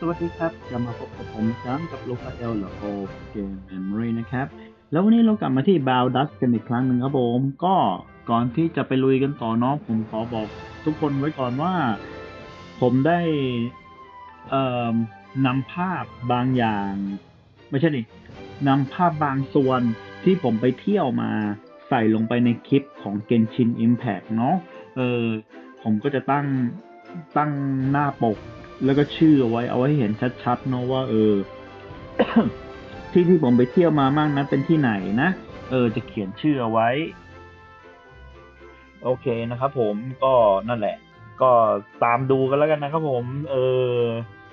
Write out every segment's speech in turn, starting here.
สวัสดีครับ กลับมาพบกับผมซ้ำกับลูกาเอลหรือโอเกมเมมโมรีนะครับ แล้ววันนี้เรากลับมาที่บ a วดัสกันอีกครั้งหนึ่งครับผม ก็ก่อนที่จะไปลุยกันต่อเนาะผมขอบอกทุกคนไว้ก่อนว่า ผมได้เอ่อนำภาพบางอย่าง ไม่ใช่ดินำภาพบางส่วนที่ผมไปเที่ยวมาใส่ลงไปในคลิปของ Genshin Impact เนาะเออผมก็จะตั้งตั้งหน้าปก แล้วก็ชื่อเอาไว้เอาไว้ให้เห็นชัดๆเนาะว่า เออ ที่ที่ผมไปเที่ยวมามากนั้นเป็นที่ไหนนะเออ จะเขียนชื่อเอาไว้ โอเคนะครับผมก็นั่นแหละ ก็ตามดูกันแล้วกันนะครับผม เออ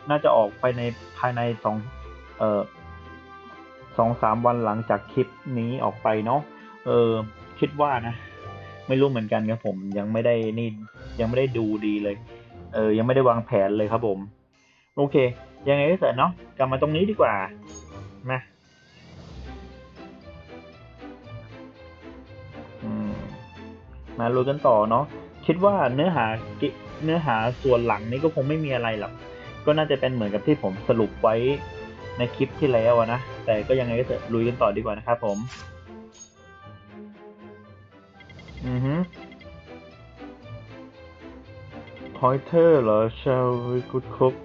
น่าจะออกไปในภายในสองเออสองสามวันหลังจากคลิปนี้ออกไปเนาะเออ คิดว่านะ ไม่รู้เหมือนกันครับผมยังไม่ได้นี่ยังไม่ได้ดูดีเลย เออยังไม่ได้วางแผนเลยครับผม โอเค ยังไงก็เสร็จเนาะกลับมาตรงนี้ดีกว่ามาอืมมาลุยกันต่อเนาะคิดว่าเนื้อหาเนื้อหาส่วนหลังนี้ก็คงไม่มีอะไรหรอกก็น่าจะเป็นเหมือนกับที่ผมสรุปไว้ในคลิปที่แล้วนะ แต่ก็ยังไงก็เถอะลุยกันต่อดีกว่านะครับผม อือฮึ pointer เหรอ shall we good cook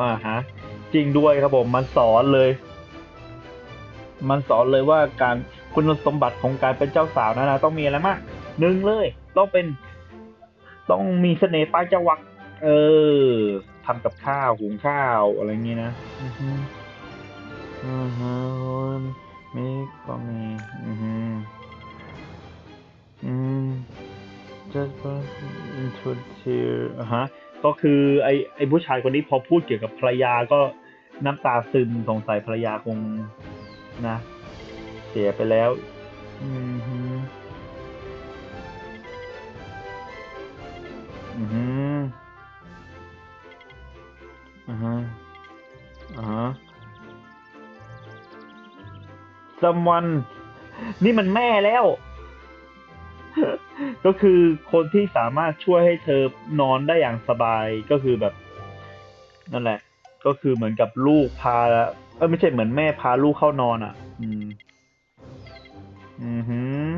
อ่าฮะ จริงด้วยครับผม มันสอนเลย มันสอนเลยว่าการคุณสมบัติของการเป็นเจ้าสาวนะนะต้องมีอะไรมากหนึ่งเลย ต้องเป็น ต้องมีเสน่ห์ปลายจวัก เออทำกับข้าวหุงข้าวอะไรอย่างงี้นะอือฮึอือฮึมีก็มีอือฮึอืม just into tear อะฮะก็คือไอไอผู้ชายคนนี้พอพูดเกี่ยวกับภรรยาก็น้ำตาซึมสงสัยภรรยาคงนะ เสียไปแล้ว อือฮึอือฮึอ่าฮะอ่าฮะ someone นี่มันแม่แล้ว ก็คือคนที่สามารถช่วยให้เธอนอนได้อย่างสบายก็คือแบบ นั่นแหละ ก็คือเหมือนกับลูกพาเออไม่ใช่เหมือนแม่พาลูกเข้านอนอะ อืม อือหือ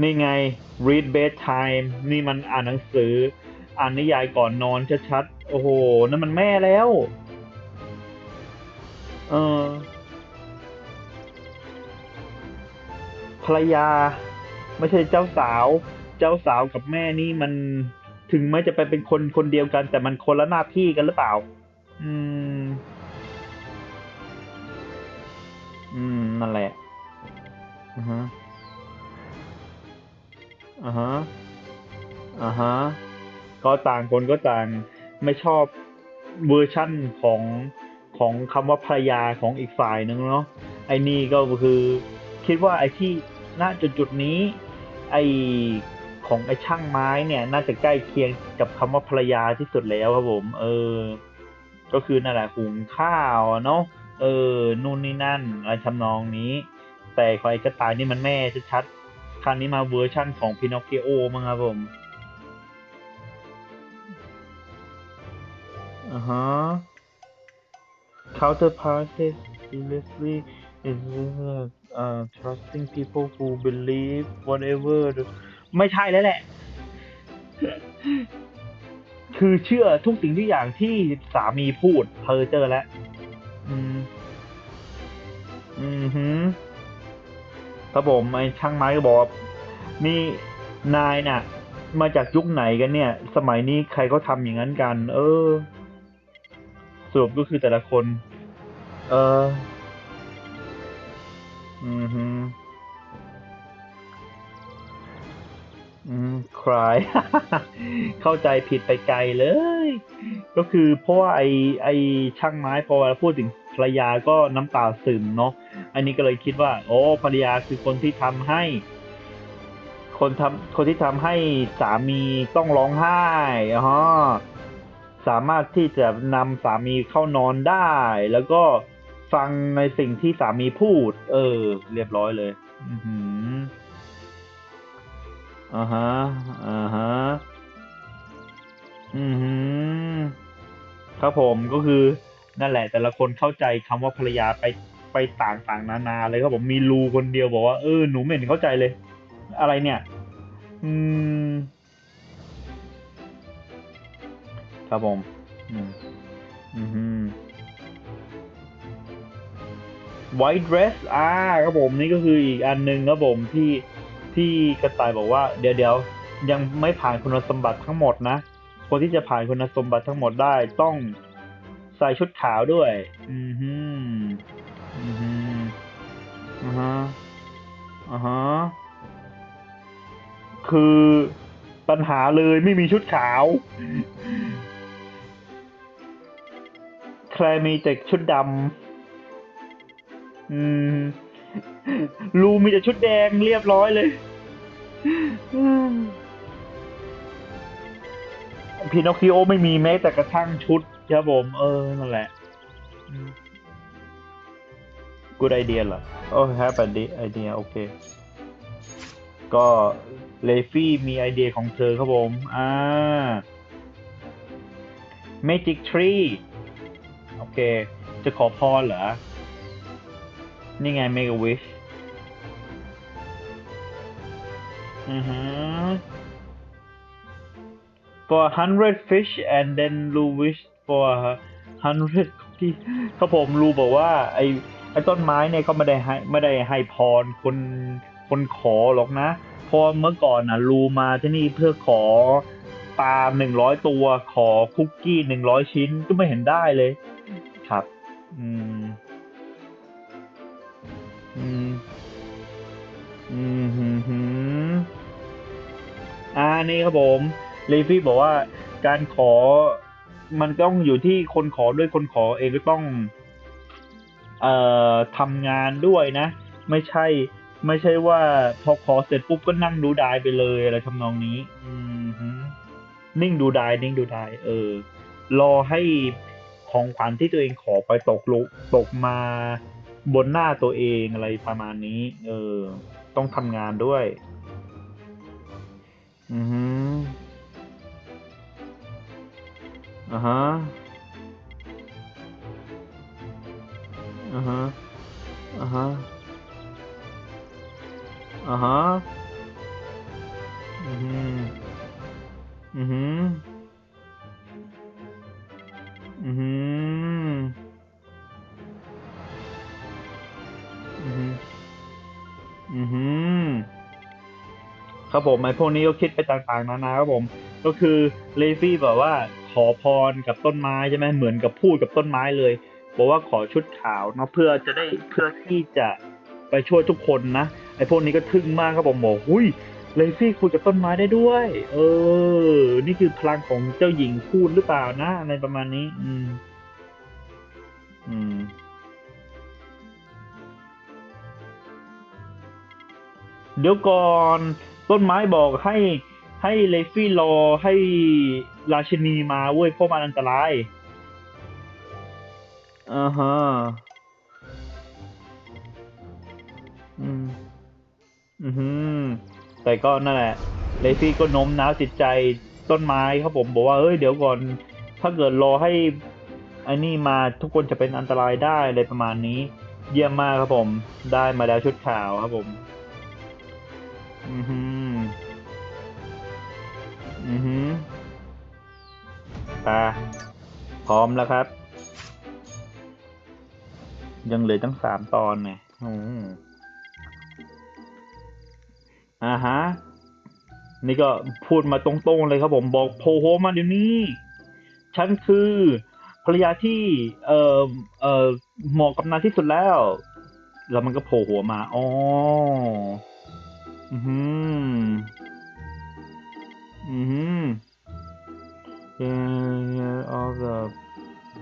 นี่ไง read bedtime นี่มันอ่านหนังสือ อ่านนิยายก่อนนอนชัดๆ โอ้โห นั่นมันแม่แล้ว เออภรรยา ไม่ใช่เจ้าสาว เจ้าสาวกับแม่นี่มันถึงแม้จะไปเป็นคนคนเดียวกัน แต่มันคนละหน้าที่กันหรือเปล่า อืม อืม นั่นแหละอือฮะอ่าฮะอ่าฮะ ก็ต่างคนก็ต่างไม่ชอบเวอร์ชั่นของของคำว่าภรรยาของอีกฝ่ายนึงเนาะไอ้นี่ก็คือ คิดว่าไอ้ที่ณจุดจุดนี้ ไอของไอช่างไม้เนี่ย น่าจะใกล้เคียงกับคำว่าภรรยาที่สุดแล้วครับผม เออ ก็คือนั่นแหละหุงข้าวเนาะเออนู่นนี่นั่นอะไรทำนองนี้ แต่ใครก็ตายนี่มันแม่ชัดๆครั้งนี้มาเวอร์ชั่นของพินอคคิโอมั้งครับผมอ่าฮะ counterparty seriously is uh, trusting people who believe whatever the- ไม่ใช่แล้วแหละ คือเชื่อทุกสิ่งทุกอย่างที่สามีพูดเพอเจอแล้ว อืม อืมฮึครับผมไอ้ช่างไม้ก็บอกว่านี่นายน่ะ มาจากยุคไหนกันเนี่ย สมัยนี้ใครเขาทำอย่างนั้นกัน เออ สรุปก็คือแต่ละคน เออ อืมฮึอืมคลายเข้าใจผิดไปไกลเลย ก็คือเพราะว่าไอไอช่างไม้พอเวลาพูดถึงภรรยาก็น้ำตาซึมเนาะ อันนี้ก็เลยคิดว่า โอ้ภรรยาคือคนที่ทำให้ คนทำคนที่ทำให้สามีต้องร้องไห้อ๋อสามารถที่จะนำสามีเข้านอนได้แล้วก็ ฟังในสิ่งที่สามีพูด เออ เรียบร้อยเลย อือหืออ่าฮะอ่าฮะอือหือครับผมก็คือนั่นแหละ แต่ละคนเข้าใจคำว่าภรรยาไปไปต่างต่างนานาเลยครับผมมีรูคนเดียวบอกว่าเออหนูไม่เห็นเข้าใจเลย อะไรเนี่ย อืม ครับผม อืม อืม white dress อ่าครับผมนี่ก็คืออีกอันหนึ่งครับผมที่ที่กระต่ายบอกว่า เดี๋ยวเดี๋ยวยังไม่ผ่านคุณสมบัติทั้งหมดนะ คนที่จะผ่านคุณสมบัติทั้งหมดได้ต้องใส่ชุดขาวด้วย อือฮึอือฮึอ่าฮะอ่าฮะคือปัญหาเลยไม่มีชุดขาว ใครมีแต่ชุดดำ อืมลูมีแต่ชุดแดงเรียบร้อยเลยพินอคิโอไม่มีแม้แต่กระทั่งชุดครับผม เออ นั่นแหละ good idea เหรอโอ้ have a idea โอเค ก็เลฟี่มีไอเดียของเธอครับผม อ่า magic tree โอเค จะขอพรเหรอ นี่ไง make a wish อือฮึ for a hundred fish and then Lou wish for a hundred cookies ครับผมรูบอกว่า ไอไอต้นไม้เนี่ยก็ไม่ได้ให้ไม่ได้ให้พรคนคนขอหรอกนะเพอเมื่อก่อนนะรูมาที่นี่เพื่อขอปลาหนึ่งร้อยตัวขอคุกกี้หนึ่งร้อยชิ้นก็ไม่เห็นได้เลย ครับ อืม อืม อืมฮึฮึอ่านี่ครับผมเลฟี่บอกว่าการขอมันต้องอยู่ที่คนขอด้วยคนขอเองก็ต้อง เอ่อทำงานด้วยนะ ไม่ใช่ ไม่ใช่ว่าพอขอเสร็จปุ๊บก็นั่งดูดายไปเลยอะไรทำนองนี้ อืมฮึนิ่งดูดายนิ่งดูดาย เออ รอให้ของขวัญที่ตัวเองขอไปตกลุตกมา บนหน้าตัวเองอะไรประมาณนี้ เออ ต้องทำงานด้วย อือฮึอ่าฮะอ่าฮะอ่าฮะอ่าฮะอือฮึอือฮึ ครับผมไอ้พวกนี้ก็คิดไปต่างๆนานาครับผม ก็คือเลฟี่บอกว่าขอพรกับต้นไม้ใช่ไหมเหมือนกับพูดกับต้นไม้เลยบอกว่าขอชุดขาวเนาะเพื่อจะได้เพื่อที่จะไปช่วยทุกคนนะไอ้พวกนี้ก็ทึ่งมากครับผมบอกหุยเลฟี่คุยกับต้นไม้ได้ด้วย เออ นี่คือพลังของเจ้าหญิงพูดหรือเปล่านะอะไรประมาณนี้ อืม อืมเดี๋ยวก่อน ต้นไม้บอกให้ให้เลฟี่รอให้ราชินีมาเว้ยเพราะมันอันตรายอ่าฮะอืมอือฮึแต่ก็นั่นแหละเลฟี่ก็โน้มน้าวจิตใจต้นไม้ครับผมบอกว่าเอ้ยเดี๋ยวก่อนถ้าเกิดรอให้ไอ้นี่มาทุกคนจะเป็นอันตรายได้อะไรประมาณนี้ เยี่ยมมากครับผม ได้มาแล้วชุดขาวครับผม อือฮึอือฮึตา พร้อมแล้วครับ ยังเหลือตั้งสามตอนเนี่ยอืมอ่าฮะ นี่ก็พูดมาตรงๆเลยครับผมบอกโผล่หัวมาเดี๋ยวนี้ ฉันคือภรรยาที่ เอ่อ เอ่อเหมาะกับนายที่สุดแล้ว แล้วมันก็โผล่หัวมา อ๋อ อือหืออือหือ Year of the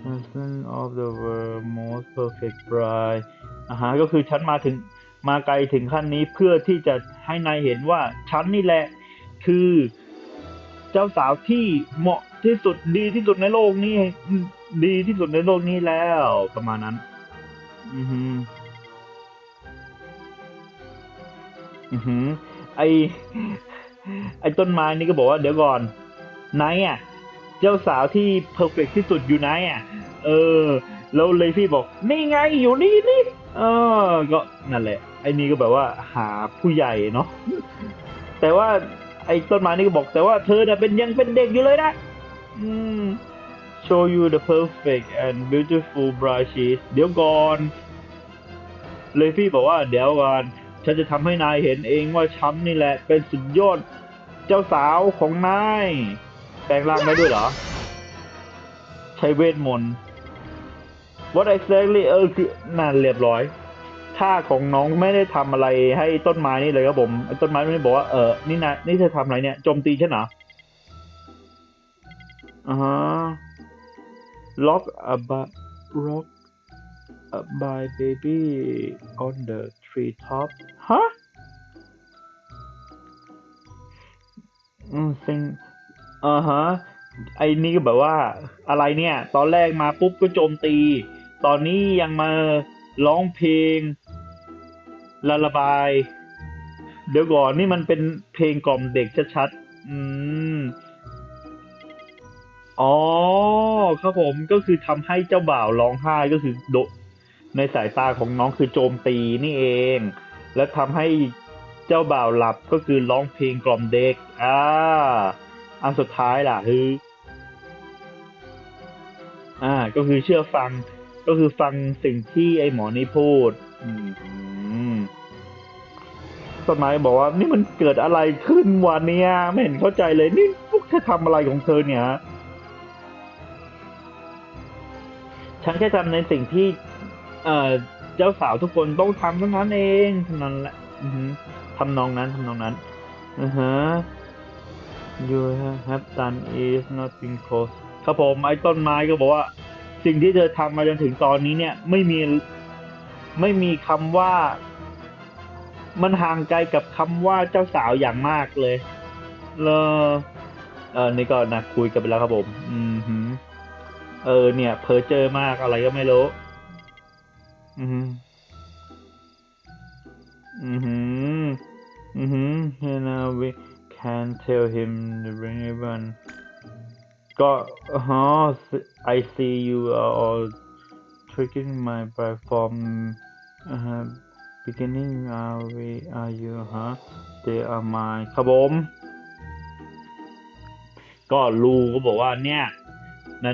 person of the world most perfect bride อ่าฮะก็คือฉันมาถึงมาไกลถึงขั้นนี้เพื่อที่จะให้นายเห็นว่าฉันนี่แหละ คือเจ้าสาวที่เหมาะที่สุดดีที่สุดในโลกนี้ ดีที่สุดในโลกนี้แล้ว ประมาณนั้น อือหื อือหือ ไอไอต้นไม้นี่ก็บอกว่าเดี๋ยวก่อนไนายอะ เจ้าสาวที่เพอร์เฟกที่สุดอยู่ไหนอะ เออ แล้วเลฟี่บอก นี่ไงอยู่นี่นี่เออ ก็นั่นแหละ ไอ้นี่ก็แบบว่าหาผู้ใหญ่เนาะแต่ว่าไอ้ต้นไม้นี่ก็บอกแต่ว่าเธอน่ะเป็นยังเป็นเด็กอยู่เลยนะอืม show you the perfect and beautiful bride she's เดี๋ยวก่อน เลฟี่บอกว่าเดี๋ยวก่อน ฉันจะทำให้นายเห็นเองว่าฉันนี่แหละเป็นสุดยอดเจ้าสาวของนาย แปลงร่างได้ด้วยเหรอ ใช้เวทมนต์ What exactly เออคือนั่นเรียบร้อยท่าของน้องไม่ได้ทำอะไรให้ต้นไม้นี่เลยครับผมไอ้ต้นไม้ไม่ได้บอกว่าเออนี่นะนี่เธอทำอะไรเนี่ยโจมตีฉันเหรออ่าฮะ lock a by rock a by baby on the tree top ฮะอืมซิงอ่าฮะ ไอ้นี่ก็แบบว่า อะไรเนี่ย ตอนแรกมาปุ๊บก็โจมตี ตอนนี้ยังมาร้องเพลงละระบาย เดี๋ยวก่อนนี่มันเป็นเพลงกล่อมเด็กชัดๆ อืม อ๋อ ครับผมก็คือทำให้เจ้าบ่าวร้องไห้ก็คือโดในสายตาของน้องคือโจมตีนี่เอง แล้วทำให้เจ้าบ่าวหลับก็คือร้องเพลงกล่อมเด็กอ่าอันสุดท้ายล่ะคืออ่า ก็คือเชื่อฟัง ก็คือฟังสิ่งที่ไอ้หมอนี่พูดอืมต้นไม้บอกว่า นี่มันเกิดอะไรขึ้นวันเนี้ยไม่เห็นเข้าใจเลยนี่พวกเธอทำอะไรของเธอเนี่ยฉันแค่ทำในสิ่งที่ เอ่อ เจ้าสาวทุกคนต้องทำเท่านั้นเองเท่านั้นแหละทำนองนั้นทำนองนั้นอือฮะ you have done is nothing close ครับผมไอ้ต้นไม้ก็บอกว่า สิ่งที่เธอทำมาจนถึงตอนนี้เนี่ย ไม่มีไม่มีคำว่า มันห่างไกลกับคำว่าเจ้าสาวอย่างมากเลยเลอเออนี่ก็นะคุยกันไปแล้วครับผม อืมฮึเออเนี่ยเพอเจอมากอะไรก็ไม่รู้ อืมฮึอืมฮึอืม and now we can tell him the everyone ก็อ๋อ I see you are all tricking my platform uh, beginning are we are you ฮะ they are mine ครับผมก็ลูก็บอกว่าเนี่ย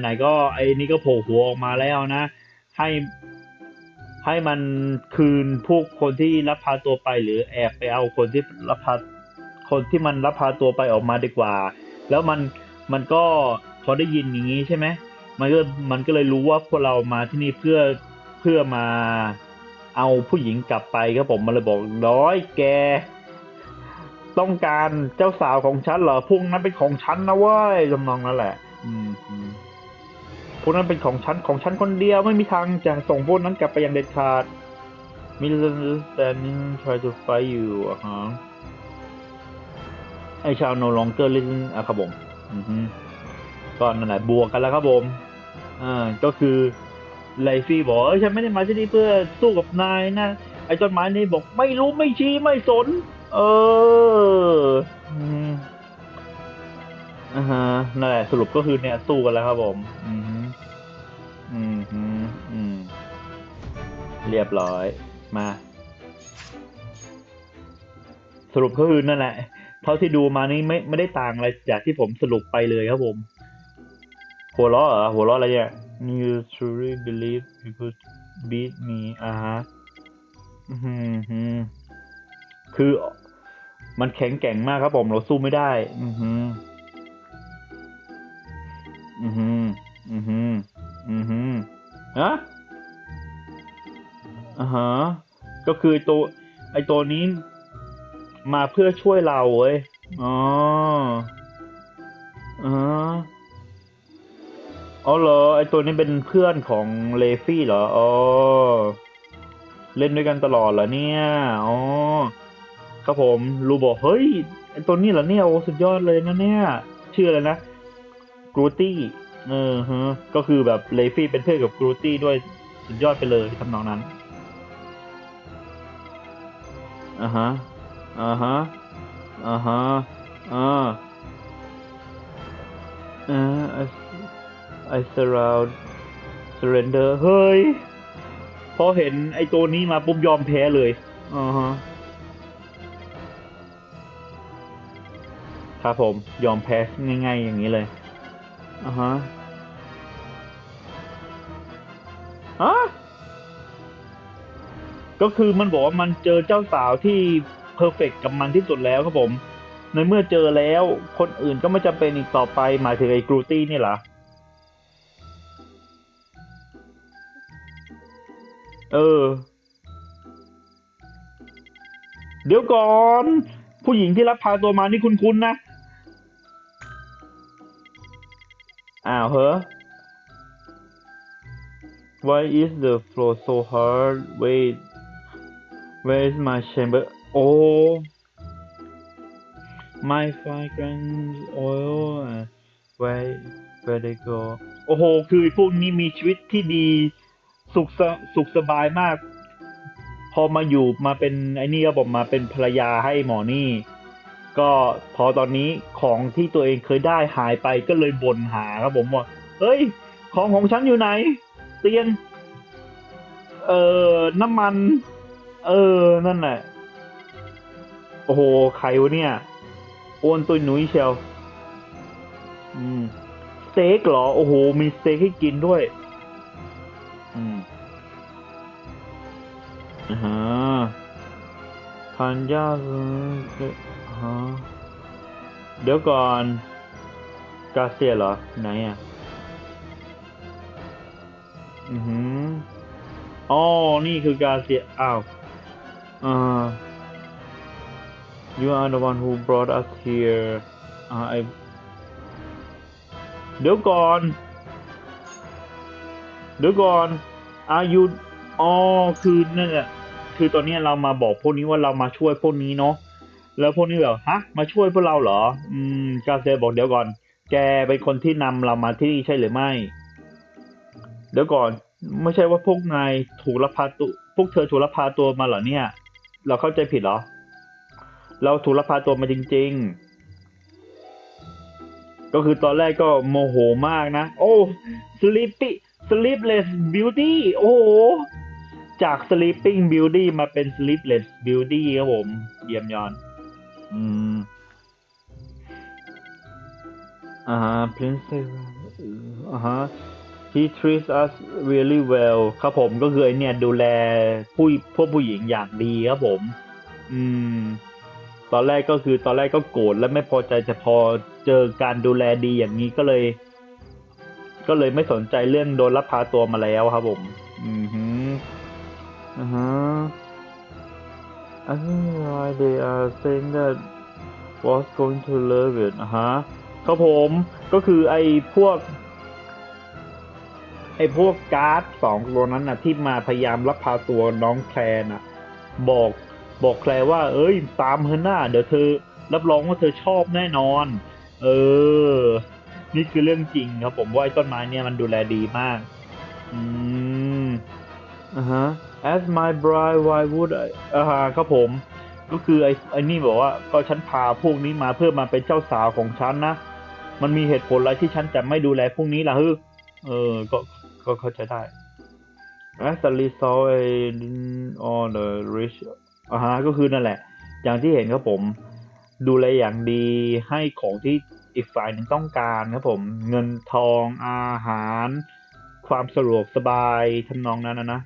ไหนๆก็ไอ้นี่ก็โผล่หัวออกมาแล้วนะ ให้ ให้มันคืนพวกคนที่รับพาตัวไปหรือแอบไปเอาคนที่รับพาคนที่มันรับพาตัวไปออกมาดีกว่า แล้วมันมันก็พอได้ยินอย่างนี้ใช่ไหมมันก็มันก็เลยรู้ว่าพวกเรามาที่นี่เพื่อเพื่อมาเอาผู้หญิงกลับไปครับผมมันเลยบอกร้อยแก ต้องการเจ้าสาวของฉันเหรอพวกนั้นเป็นของฉันนะเว้ยจำนองนั่นแหละ อืมอืม พวกนั้นเป็นของฉันของฉันคนเดียวไม่มีทางจะส่งพวกนั้นกลับไปย่างเด็ดขาด misunderstanding try to fight you อะฮะไอชาว no longer listen อะครับผมอือฮึก็นั่นแหละบวกกันแล้วครับผมอ่าก็คือไลฟี่บอกเอ้ยฉันไม่ได้มาที่นี่เพื่อสู้กับนายนะ ไอ้ต้นไม้นี่บอกไม่รู้ไม่ชี้ไม่สน เอออ่าฮะนั่นแหละสรุปก็คือเนี่ยสู้กันแล้วครับผมอืม เรียบร้อยมา สรุปก็คือนั่นแหละ เท่าที่ดูมานี่ไม่ไม่ได้ต่างอะไรจากที่ผมสรุปไปเลยครับผม หัวเราะเหรอหัวเราะอะไรเนี่ย You truly believe you could beat me อ่าฮะอือหือหือคือมันแข็งแกร่งมากครับผม เราสู้ไม่ได้ อือหืออือหืออือหืออือหือฮะ อ่าฮะก็คือตัวไอตัวนี้ มาเพื่อช่วยเราเว้ยอ๋ออ๋ออ๋อเหรอไอตัวนี้เป็นเพื่อนของเลฟี่เหรออ๋อเล่นด้วยกันตลอดเหรอเนี่ยอ๋อครับผมรูบอกเฮ้ยไอตัวนี้เหรอเนี่ยโอ้สุดยอดเลยนะเนี่ยชื่ออะไรนะกรูตี้เออฮะก็คือแบบเลฟี่เป็นเพื่อนกับกรูตี้ด้วยสุดยอดไปเลยทำนองนั้น อ่าฮะอ่าฮะอ่าฮะอ่าออ่า I I surround surrender เฮ้ย พอเห็นไอ้ตัวนี้มาปุ๊บยอมแพ้เลยอ่าฮะครับผมยอมแพ้ง่ายๆ อย่างนี้เลยอ่าฮะฮะ ก็คือมันบอกว่ามันเจอเจ้าสาวที่เพอร์เฟกกับมันที่สุดแล้วครับผม ในเมื่อเจอแล้วคนอื่นก็ไม่จำเป็นอีกต่อไปหมายถึงไอ้กรูตี้นี่เหรอเออ เดี๋ยวก่อน ผู้หญิงที่รับพาตัวมานี่คุ้นๆนะ อ้าวเหรอ Why is the floor so hard? Wait, where is my chamber? Oh, my fragrance oil. uh, Where, where they go? โอ้โห คือพวกนี้มีชีวิตที่ดีสุขสสุขสบายมาก พอมาอยู่มาเป็นไอ้นี่ก็บอกมาเป็นภรรยาให้หมอนี่ ก็พอตอนนี้ของที่ตัวเองเคยได้หายไปก็เลยบ่นหาครับผมว่าเฮ้ย ของของฉันอยู่ไหน เตียง เอ่อ น้ำมัน เออ นั่นแหละ โอ้โห ใครวะเนี่ยอวนตุยหนุยเชียวอืม สเต็กเหรอ โอ้โห มีสเต็กให้กินด้วย อืมฮะพันยาเออฮะเดี๋ยวก่อน กาเซียเหรอ ไหนอะ อือหืออ๋อ นี่คือกาเซีย อ้าว อ่า you are the one who brought us here อ่า I เดี๋ยวก่อน เดี๋ยวก่อน are you อ๋อคือนั่นแหละคือตอนนี้เรามาบอกพวกนี้ว่าเรามาช่วยพวกนี้เนาะแล้วพวกนี้แบบฮะ มาช่วยพวกเราเหรอ อืมกาเซบอกเดี๋ยวก่อน แกเป็นคนที่นำเรามาที่นี่ใช่หรือไม่ เดี๋ยวก่อน ไม่ใช่ว่าพวกนายถูกลักพาตัวพวกเธอถูกลักพาตัวมาเหรอเนี่ย เราเข้าใจผิดเหรอ เราถูกลักพาตัวมาจริง ๆ ก็คือตอนแรกก็โมโหมากนะ โอ้ sleepy sleepless beauty โอ้จาก sleeping beauty มาเป็น sleepless beauty ครับผม เยี่ยมยอน อืม อ่าฮะ princess อ่าฮะ he treats us really well ครับผมก็คือไอเนี่ยดูแลผู้พวกผู้หญิงอย่างดีครับผม อืม ตอนแรกก็คือตอนแรกก็โกรธและไม่พอใจแต่พอเจอการดูแลดีอย่างนี้ก็เลย ก็เลยไม่สนใจเรื่องโดนลักพาตัวมาแล้วครับผม อือฮึอ่าฮะ I think why they are saying that was going to love it อะฮะครับผมก็คือไอ้พวก ไอ้พวกการ์ดสองตัวนั้นน่ะ ที่มาพยายามลักพาตัวน้องแคลน่ะ บอกบอกแคลว่า เอ้ย ตามเธอหน้า เดี๋ยวเธอ รับรองว่าเธอชอบแน่นอน เออ นี่คือเรื่องจริงครับ ผมว่าไอ้ต้นไม้เนี่ยมันดูแลดีมาก อืมอ่าฮะ as my bride why would I อ่าฮะครับผม ก็คือไอ้ไอ้นี่บอกว่า ก็ฉันพาพวกนี้มาเพื่อมาเป็นเจ้าสาวของฉันนะ มันมีเหตุผลอะไรที่ฉันจะไม่ดูแลพวกนี้ล่ะฮึเออ ก็ ก็เข้าใจได้ as a result I didn't all the rich อ่าฮะก็คือนั่นแหละ อย่างที่เห็นครับผม ดูแลอย่างดีให้ของที่อีกฝ่ายหนึ่งต้องการครับผม เงินทองอาหาร ความสะดวกสบายทำนองนั้นนะนะ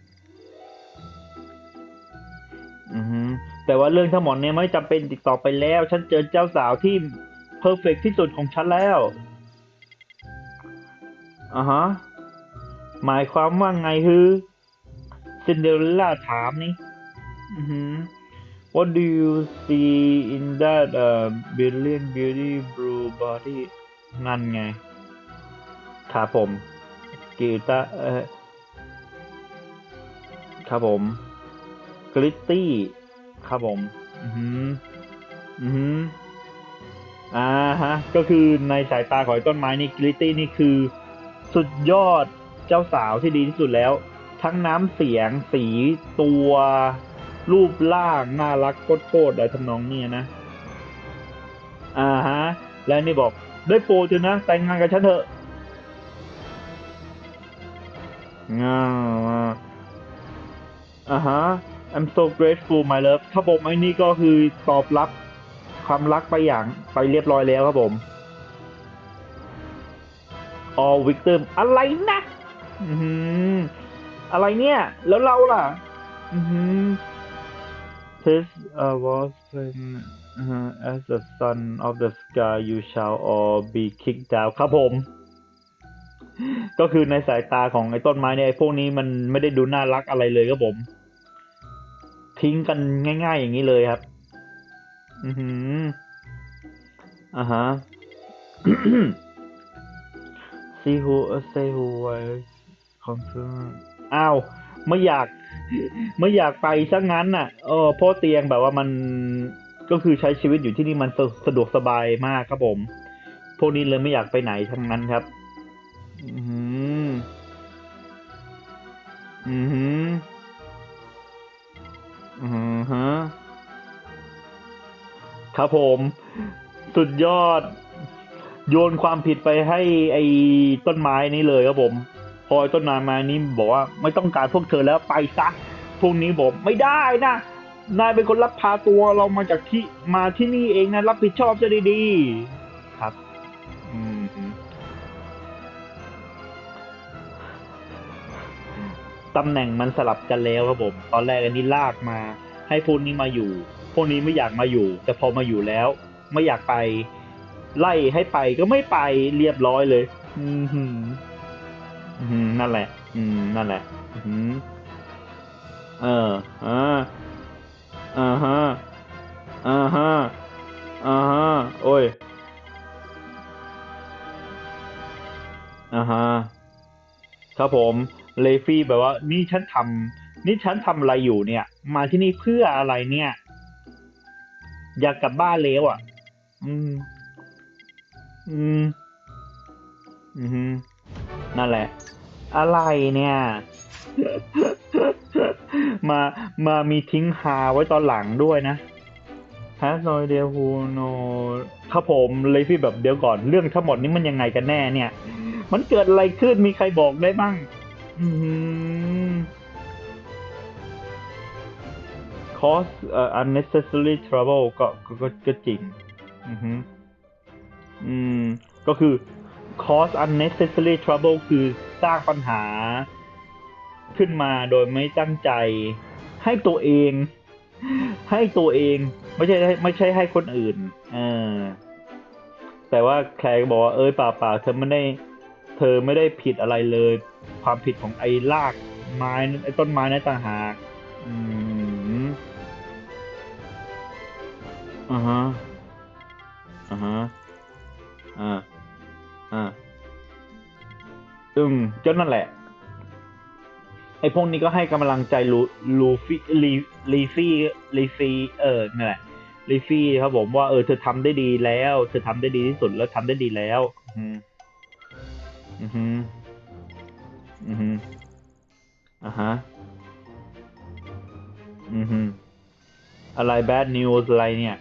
อือฮึแต่ว่าเรื่องทั้งหมดเนี่ยไม่จำเป็นติดต่อไปแล้ว ฉันเจอเจ้าสาวที่เพอร์เฟกที่สุดของฉันแล้วอ่าฮะ หมายความว่าไงคือซินเดอเรลล่าถามนี่อือฮึ What do you see in that uh, brilliant beauty blue body นั่นไงครับผมกิลตาเออครับผมกลิตตี้ครับผม อือหืออือหืออ่าฮะ ก็คือในสายตาของไอ้ต้นไม้นี่กลิตตี้นี่คือสุดยอด เจ้าสาวที่ดีที่สุดแล้ว ทั้งน้ำเสียงสีตัว รูปร่างน่ารักโคตรๆอะไรทำนองนี้นะ อ่าฮะ แล้วนี่บอกได้โปรดเถอะนะ แต่งงานกับฉันเถอะง่าอ่าฮะ I'm so grateful my love ครับผมไอ้นี่ก็คือตอบรับความรักไปอย่างไปเรียบร้อยแล้วครับผม all victim อะไรนะ อือหืออะไรเนี่ย แล้วเราล่ะ อือหือ This uh, was when uh, as the son of the sky you shall all be kicked down ครับผม ก็คือในสายตาของไอ้ต้นไม้เนี่ยไอ้พวกนี้มันไม่ได้ดูน่ารักอะไรเลยครับผม ทิ้งกันง่าย ๆ อย่างนี้เลยครับ อือหืออ่าฮะ See who uh, say who was concerned อ้าวไม่อยากไม่อยากไปซะงั้นน่ะเออเพราะเตียงแบบว่ามันก็คือใช้ชีวิตอยู่ที่นี่มันสะสะดวกสบายมากครับผม พวกนี้เลยไม่อยากไปไหนทั้งนั้นครับ อือหืออือหืออือฮะครับผม สุดยอด โยนความผิดไปให้ไอ้ต้นไม้นี้เลยครับผม พอต้นไม้มานี้บอกว่าไม่ต้องการพวกเธอแล้วไปซะพวกนี้บอกไม่ได้นะนายเป็นคนรับพาตัวเรามาจากที่มาที่นี่เองนะรับผิดชอบจะดีๆครับอืมตำแหน่งมันสลับกันแล้วครับผม ตอนแรกอันนี้ลากมา ให้พวกนี้มาอยู่ พวกนี้ไม่อยากมาอยู่ แต่พอมาอยู่แล้ว ไม่อยากไป ไล่ให้ไปก็ไม่ไปเรียบร้อยเลย อืม นั่นแหละ อืม นั่นแหละ อืมเอออ่อ่าฮะอ่าฮะอ่าฮะโอ้ยอ่าฮะครับผมเลฟี่แบบว่า นี่ฉันทำนี่ฉันทำอะไรอยู่เนี่ย มาที่นี่เพื่ออะไรเนี่ย อยากกลับบ้านแล้วอะ อืม อืม อืมนั่นแหละ อะไรเนี่ย มามามีทิ้งฮาไว้ตอนหลังด้วยนะ Has no idea who no ครับผมเลฟี่แบบเดี๋ยวก่อนเรื่องทั้งหมดนี้มันยังไงกันแน่เนี่ย มันเกิดอะไรขึ้นมีใครบอกได้บ้างอ cause uh, unnecessary trouble ก็ก็ก็ก็จริง อือฮึอืม ก็คือ cause unnecessary trouble คือ สร้างปัญหาขึ้นมาโดยไม่ตั้งใจ ให้ตัวเอง ให้ตัวเองไม่ใช่ไม่ใช่ให้คนอื่น เออ แต่ว่าแคลก็บอกว่าเอ้ยป่าป่าเธอไม่ได้ เธอไม่ได้ผิดอะไรเลย ความผิดของไอ้รากไม้ไอ้ต้นไม้นั่นต่างหากอืมอ่าฮะอ่าฮะอ่าอ่า อืมก็นั่นแหละ ไอ้พวกนี้ก็ให้กำลังใจลูลูฟี่ลีลีฟี่ลีฟี่เออนั่นแหละลีฟี่ครับผมว่าเออเธอทำได้ดีแล้ว เธอทำได้ดีที่สุดแล้วทำได้ดีแล้ว อืมอือฮึอืออ่าฮะอือฮึอะไร bad news อะไรเนี่ย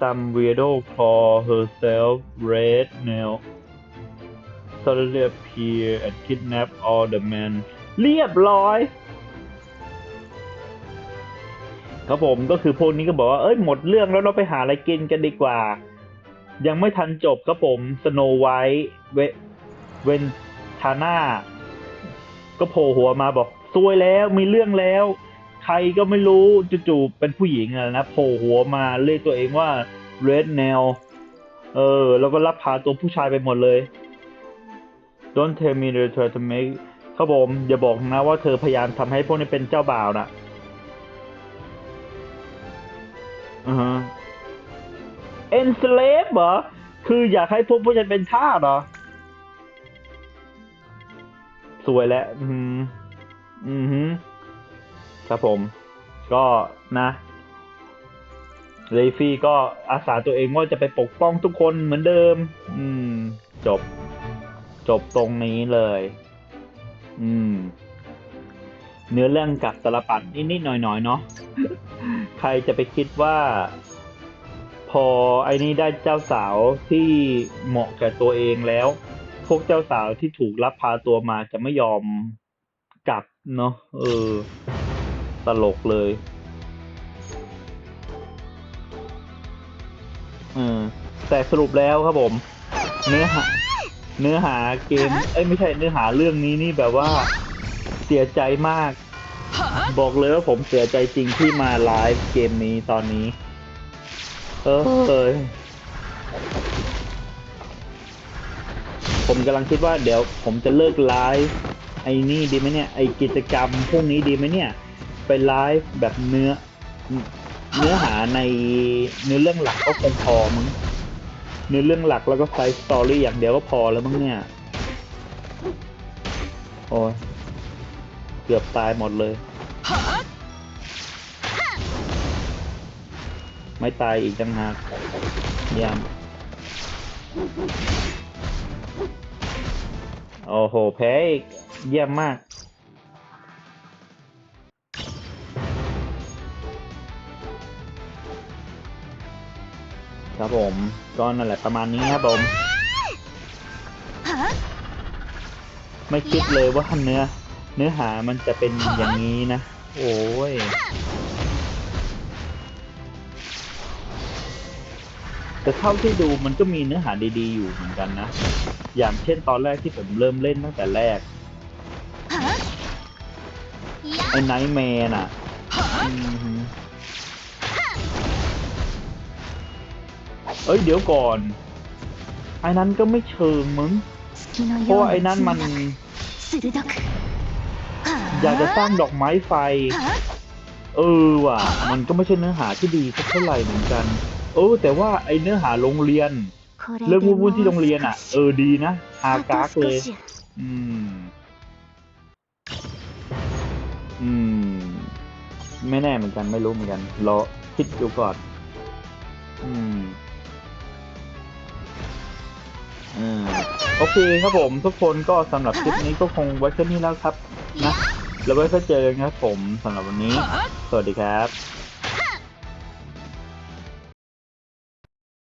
some weirdo call herself red nail suddenly appear and kidnap all the men เรียบร้อย ครับผมก็คือพวกนี้ก็บอกว่าเอ้ยหมดเรื่องแล้วเราไปหาอะไรกินกันดีกว่า ยังไม่ทันจบครับผมสโนไวท์เวนทาน่าก็โผล่หัวมาบอกซวยแล้วมีเรื่องแล้ว ใครก็ไม่รู้จู่ๆเป็นผู้หญิงอะนะโผล่หัวมาเรียกตัวเองว่า Red Nail เออ แล้วก็รับพาตัวผู้ชายไปหมดเลย Don't tell me they try to make ครับผมอย่าบอกนะว่าเธอพยายามทำให้พวกนี้เป็นเจ้าบ่าวนะอือฮะ enslave เหรอ คืออยากให้พวกผู้ชายเป็นทาสเหรอ สวยแล้ว อืมอืมฮึครับผม ก็นะเลฟี่ก็อาสาตัวเองว่าจะไปปกป้องทุกคนเหมือนเดิม อืม จบ จบตรงนี้เลย อืม เนื้อเรื่องกับตลปัดนิดๆหน่อยๆเนาะ ใครจะไปคิดว่า พอไอ้นี่ได้เจ้าสาวที่เหมาะแก่ตัวเองแล้ว พวกเจ้าสาวที่ถูกลักพาตัวมาจะไม่ยอมกลับเนาะ เออ ตลกเลย เออแต่สรุปแล้วครับผม เนื้อหา เนื้อหาเกม เอ้ยไม่ใช่เนื้อหาเรื่องนี้นี่แบบว่าเสียใจมาก บอกเลยว่าผมเสียใจจริงที่มาไลฟ์เกมนี้ตอนนี้ เออเอยผมกำลังคิดว่าเดี๋ยวผมจะเลิกไลฟ์ไอ้นี่ดีไหมเนี่ย ไอกิจกรรมพวกนี้ดีไหมเนี่ย ไปไลฟ์แบบเนื้อ เนื้อหาในเนื้อเรื่องหลักก็คงพอมั้ง เนื้อเรื่องหลักแล้วก็ไซส์สตอรี่อย่างเดียวก็พอแล้วมั้งเนี่ย โอ้ยเกือบตายหมดเลย ไม่ตายอีกจังหากยี่ยมโอ้โห แพ้อีกเยี่ยมมาก ครับผมก็นั่นแหละประมาณนี้ครับผมไม่คิดเลยว่าเนื้อ เนื้อหามันจะเป็นอย่างนี้นะ โอ้ยแต่เท่าที่ดูมันก็มีเนื้อหาดีๆอยู่เหมือนกันนะ อย่างเช่นตอนแรกที่ผมเริ่มเล่นตั้งแต่แรกไอ้ไนท์แมนอะ เอ้ยเดี๋ยวก่อน ไอ้นั้นก็ไม่เชิงมึง เพราะไอ้นั้นมัน อยากจะสร้างดอกไม้ไฟ เออว่ะ มันก็ไม่ใช่เนื้อหาที่ดีสักเท่าไหร่เหมือนกัน เออ แต่ว่าไอ้เนื้อหาโรงเรียน เรื่องวุ่นๆที่โรงเรียนอะ เออดีนะฮากาเลย อืม อืม ไม่แน่เหมือนกันไม่รู้เหมือนกันรอคิดดูก่อนอืม โอเคครับผมทุกคนก็สำหรับคลิปนี้ก็คงไว้แค่นี้แล้วครับนะแล้วไว้ก็เจอกันครับผมสำหรับวันนี้ สวัสดีครับ